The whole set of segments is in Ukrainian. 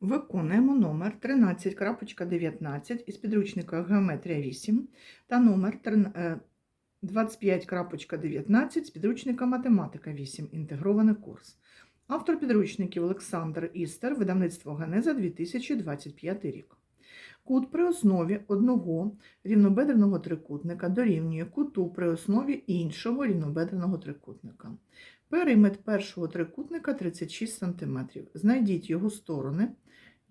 Виконуємо номер 13.19 із підручника Геометрія 8 та номер е, 25.19 з підручника Математика 8. Інтегрований курс. Автор підручників Олександр Істер, видавництво Генеза 2025 рік. Кут при основі одного рівнобедреного трикутника дорівнює куту при основі іншого рівнобедреного трикутника. Периметр першого трикутника 36 см. Знайдіть його сторони,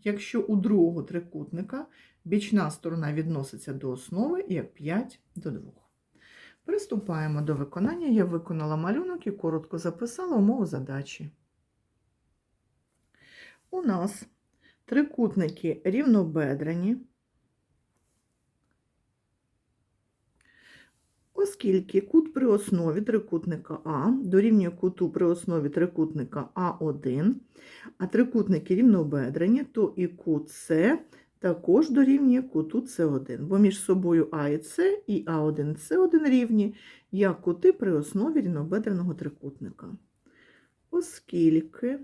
якщо у другого трикутника бічна сторона відноситься до основи як 5 до 2. Приступаємо до виконання. Я виконала малюнок і коротко записала умову задачі. У нас трикутники рівнобедрені, оскільки кут при основі трикутника А дорівнює куту при основі трикутника А1, а трикутники рівнобедрені, то і кут С також дорівнює куту С1, бо між собою А і С і А1 С1 рівні, як кути при основі рівнобедреного трикутника. Оскільки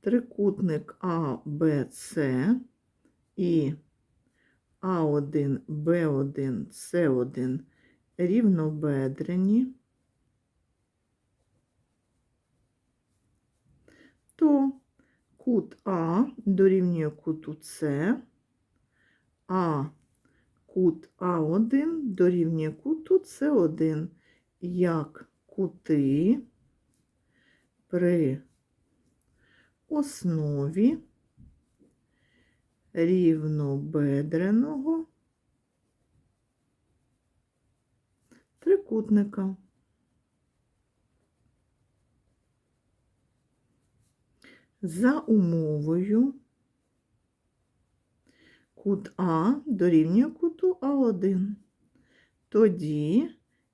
трикутник АБЦ і А1, Б1, С1 рівнобедрені, то кут А дорівнює куту С, а кут А1 дорівнює куту С1, як кути при основі рівнобедреного трикутника. За умовою кут А дорівнює куту А1. Тоді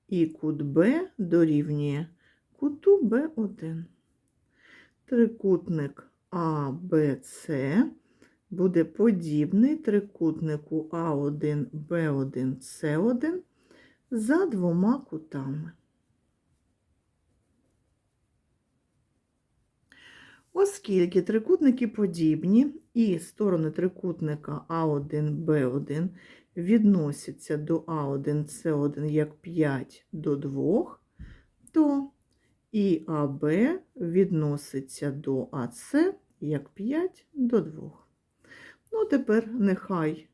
і кут Б дорівнює куту Б1. Трикутник АБЦ буде подібний трикутнику А1, Б1, С1 за двома кутами. Оскільки трикутники подібні і сторони трикутника А1, Б1 відносяться до А1, С1 як 5 до 2, то і АБ відноситься до АС як 5 до 2. Ну, тепер нехай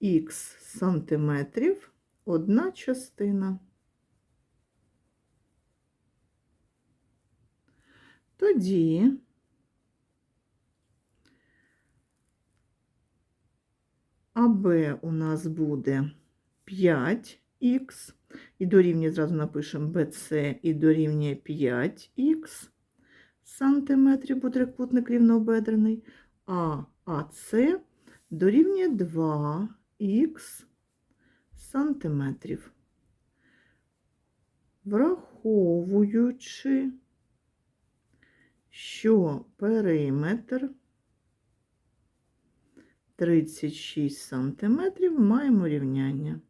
х сантиметрів одна частина. Тоді АБ у нас буде 5х, і дорівнює, зразу напишемо BC, і дорівнює 5х сантиметрів, бо трикутник рівнобедрений, а АС дорівнює 2х сантиметрів. Враховуючи, що периметр 36 сантиметрів, маємо рівняння.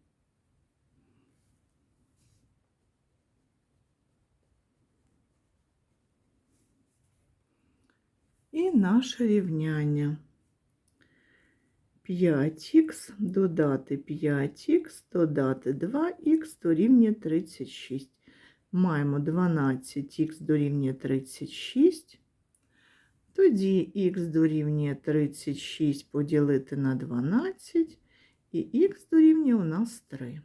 І наше рівняння. 5х додати 5х, додати 2х дорівнює 36. Маємо 12х дорівнює 36. Тоді х дорівнює 36 поділити на 12, і х дорівнює у нас 3.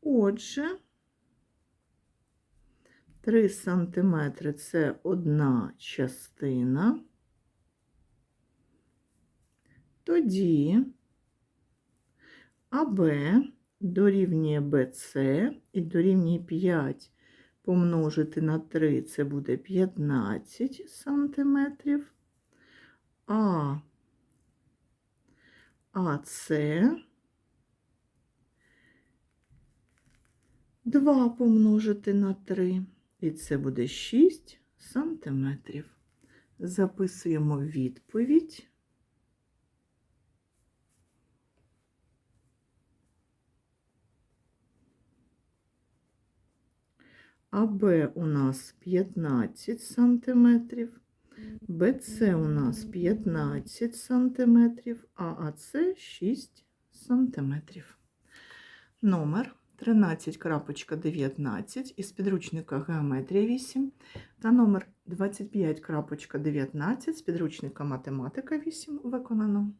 Отже, 3 сантиметри – це одна частина. Тоді АБ дорівнює БЦ і дорівнює 5 помножити на 3 це буде 15 сантиметрів. А АЦ 2 помножити на 3, і це буде 6 сантиметрів. Записуємо відповідь. АБ у нас 15 сантиметрів, БЦ у нас 15 сантиметрів, а АЦ 6 сантиметрів. Номер 13.19 із підручника Геометрія 8 та номер 25.19 з підручника Математика 8 виконано.